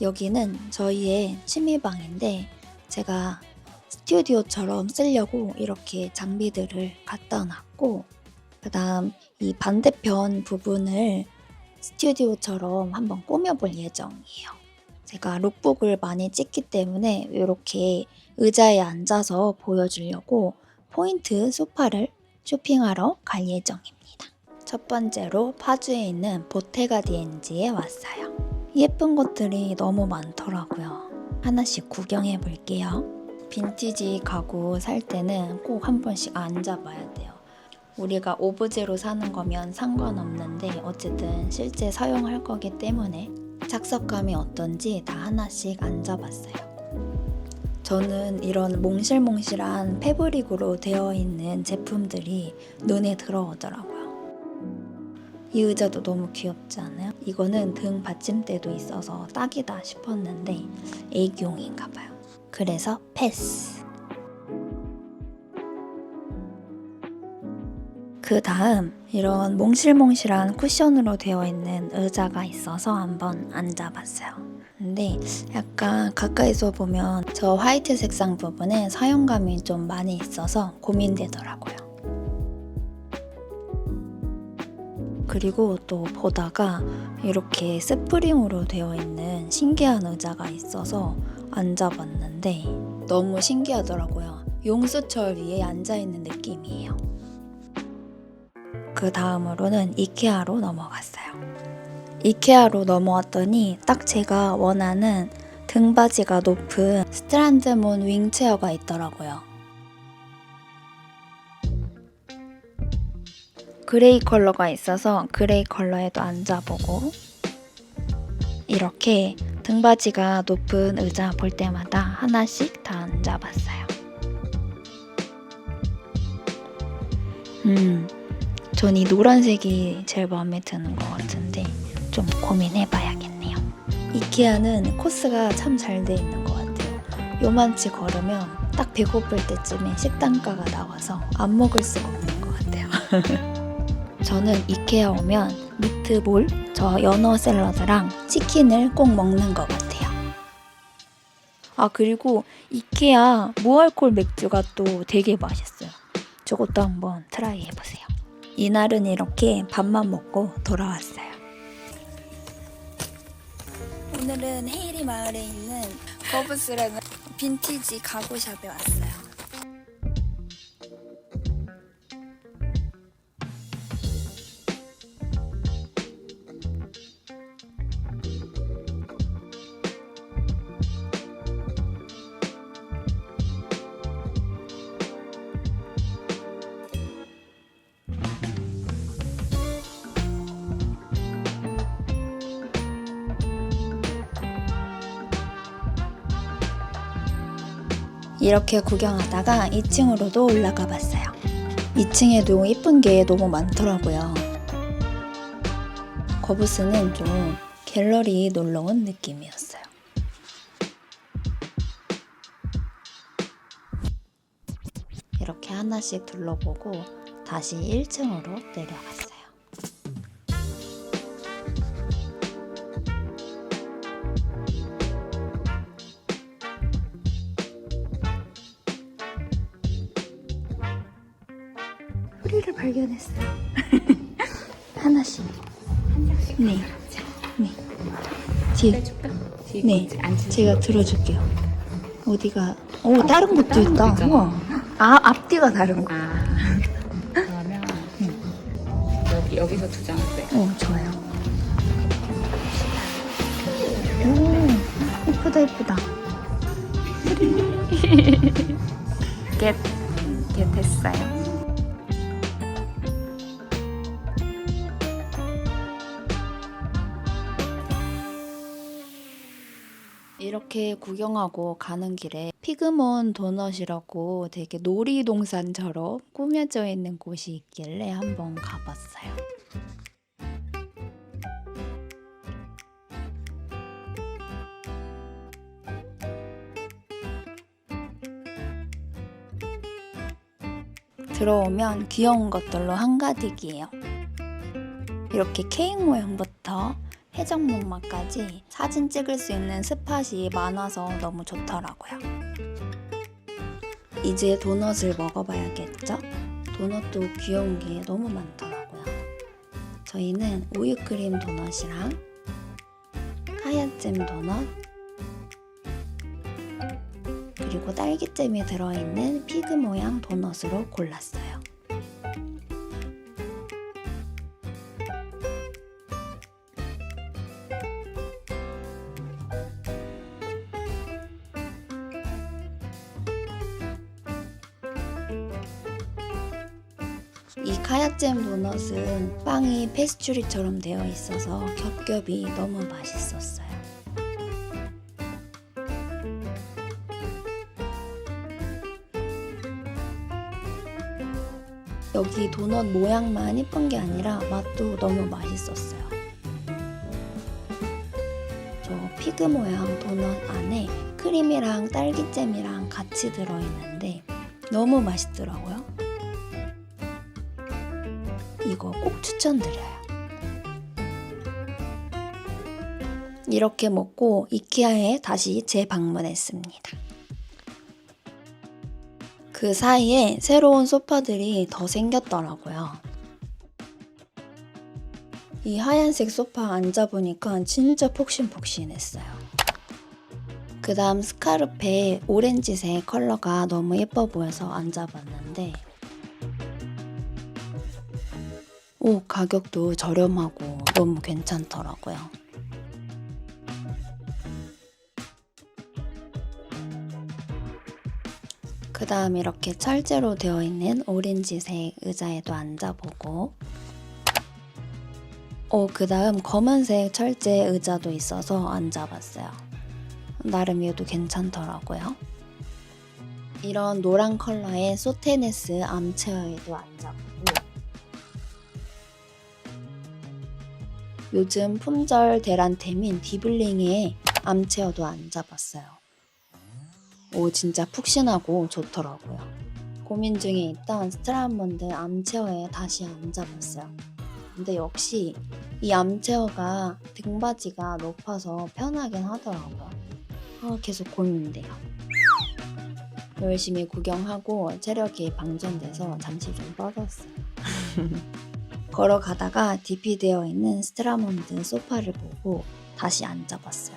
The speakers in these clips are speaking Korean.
여기는 저희의 취미방인데 제가 스튜디오처럼 쓰려고 이렇게 장비들을 갖다 놨고 그 다음 이 반대편 부분을 스튜디오처럼 한번 꾸며볼 예정이에요. 제가 룩북을 많이 찍기 때문에 이렇게 의자에 앉아서 보여주려고 포인트 소파를 쇼핑하러 갈 예정입니다. 첫 번째로 파주에 있는 보테가 디엔지에 왔어요. 예쁜 것들이 너무 많더라고요. 하나씩 구경해 볼게요. 빈티지 가구 살 때는 꼭 한 번씩 앉아봐야 돼요. 우리가 오브제로 사는 거면 상관없는데 어쨌든 실제 사용할 거기 때문에 착석감이 어떤지 다 하나씩 앉아봤어요. 저는 이런 몽실몽실한 패브릭으로 되어 있는 제품들이 눈에 들어오더라고요. 이 의자도 너무 귀엽지 않아요? 이거는 등 받침대도 있어서 딱이다 싶었는데 애기용인가 봐요. 그래서 패스. 그 다음 이런 몽실몽실한 쿠션으로 되어 있는 의자가 있어서 한번 앉아봤어요. 근데 약간 가까이서 보면 저 화이트 색상 부분에 사용감이 좀 많이 있어서 고민되더라고요. 그리고 또 보다가 이렇게 스프링으로 되어 있는 신기한 의자가 있어서 앉아봤는데 너무 신기하더라고요. 용수철 위에 앉아있는 느낌이에요. 그 다음으로는 이케아로 넘어갔어요. 이케아로 넘어왔더니 딱 제가 원하는 등받이가 높은 스트란드몬 윙체어가 있더라고요. 그레이 컬러가 있어서 그레이 컬러에도 앉아보고 이렇게 등받이가 높은 의자 볼 때마다 하나씩 다 앉아봤어요. 음, 전 이 노란색이 제일 마음에 드는 것 같은데 좀 고민해봐야겠네요. 이케아는 코스가 참 잘 돼 있는 것 같아요. 요만치 걸으면 딱 배고플 때쯤에 식단가가 나와서 안 먹을 수가 없는 것 같아요. 저는 이케아 오면 미트볼, 저 연어 샐러드랑 치킨을 꼭 먹는 것 같아요. 아 그리고 이케아 무알콜 맥주가 또 되게 맛있어요. 저것도 한번 트라이 해보세요. 이날은 이렇게 밥만 먹고 돌아왔어요. 오늘은 헤이리 마을에 있는 거브스라는 빈티지 가구샵에 왔어요. 이렇게 구경하다가 2층으로도 올라가 봤어요. 2층에도 예쁜 게 너무 많더라고요. 거부스는 좀 갤러리 놀러 온 느낌이었어요. 이렇게 하나씩 둘러보고 다시 1층으로 내려갔어요. 뿌리를 발견했어요. 하나씩. 네. 네. 뒤에. 네. 제가 들어줄게요. 어디가? 오, 다른 것도 있다. 우와. 아, 앞뒤가 다른 거. 아 그러면 여기 여기서 두 장을 빼. 어, 좋아요. 오, 예쁘다, 예쁘다. 겟, 겟 했어요. 이렇게 구경하고 가는 길에 피그몬 도넛이라고 되게 놀이동산처럼 꾸며져 있는 곳이 있길래 한번 가봤어요. 들어오면 귀여운 것들로 한가득이에요. 이렇게 케이크 모양부터 해적목마까지 사진 찍을 수 있는 스팟이 많아서 너무 좋더라고요. 이제 도넛을 먹어봐야겠죠? 도넛도 귀여운 게 너무 많더라고요. 저희는 우유크림 도넛이랑 하얀잼 도넛 그리고 딸기잼이 들어있는 피그 모양 도넛으로 골랐어요. 이 카야잼 도넛은 빵이 페스츄리처럼 되어 있어서 겹겹이 너무 맛있었어요. 여기 도넛 모양만 예쁜 게 아니라 맛도 너무 맛있었어요. 저 피그 모양 도넛 안에 크림이랑 딸기잼이랑 같이 들어있는데 너무 맛있더라고요. 이거 꼭 추천드려요. 이렇게 먹고 이케아에 다시 재방문했습니다. 그 사이에 새로운 소파들이 더 생겼더라고요. 이 하얀색 소파 앉아보니까 진짜 폭신폭신했어요. 그 다음 스카르페 오렌지색 컬러가 너무 예뻐 보여서 앉아봤는데 오, 가격도 저렴하고 너무 괜찮더라고요. 그 다음 이렇게 철제로 되어 있는 오렌지색 의자에도 앉아보고 오, 그 다음 검은색 철제 의자도 있어서 앉아봤어요. 나름 얘도 괜찮더라고요. 이런 노란 컬러의 소테네스 암체어에도 앉아보고 요즘 품절 대란템인 디블링의 암체어도 앉아봤어요. 오 진짜 푹신하고 좋더라고요. 고민 중에 있던 스트라몬드 암체어에 다시 앉아봤어요. 근데 역시 이 암체어가 등받이가 높아서 편하긴 하더라고요. 아, 계속 고민돼요. 열심히 구경하고 체력이 방전돼서 잠시 좀 뻗었어요. 걸어가다가 DP 되어 있는 스트라몬드 소파를 보고 다시 앉아봤어요.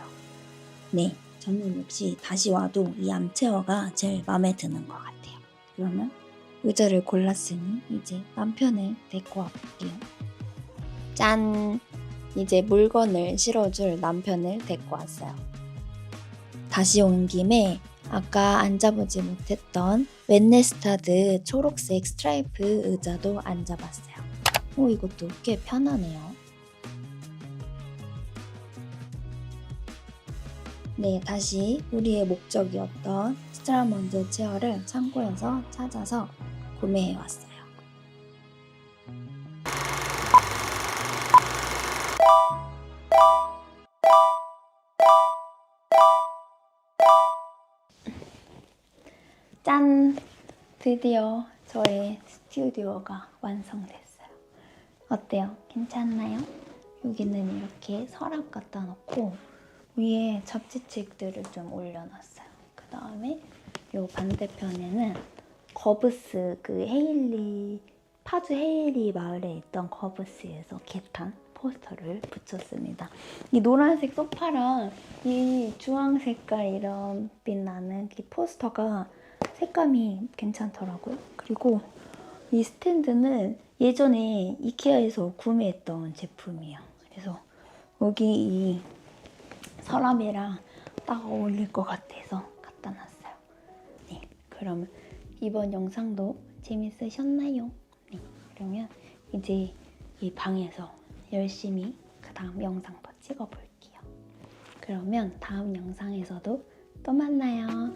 네, 저는 역시 다시 와도 이 암체어가 제일 마음에 드는 것 같아요. 그러면 의자를 골랐으니 이제 남편을 데리고 와볼게요. 짠! 이제 물건을 실어줄 남편을 데리고 왔어요. 다시 온 김에 아까 앉아보지 못했던 웬네스타드 초록색 스트라이프 의자도 앉아봤어요. 오, 이것도 꽤 편하네요. 네, 다시 우리의 목적이었던 스트라먼드 체어를 창고에서 찾아서 구매해 왔어요. 짠! 드디어 저의 스튜디오가 완성됐어요. 어때요? 괜찮나요? 여기는 이렇게 서랍 갖다 놓고 위에 잡지책들을 좀 올려놨어요. 그 다음에 요 반대편에는 거브스 그 헤일리 파주 헤일리 마을에 있던 거브스에서 개탄 포스터를 붙였습니다. 이 노란색 소파랑 이 주황 색깔 이런 빛나는 이 포스터가 색감이 괜찮더라고요. 그리고 이 스탠드는 예전에 이케아에서 구매했던 제품이에요. 그래서 여기 이 서랍이랑 딱 어울릴 것 같아서 갖다 놨어요. 네, 그러면 이번 영상도 재밌으셨나요? 네, 그러면 이제 이 방에서 열심히 그 다음 영상 더 찍어볼게요. 그러면 다음 영상에서도 또 만나요.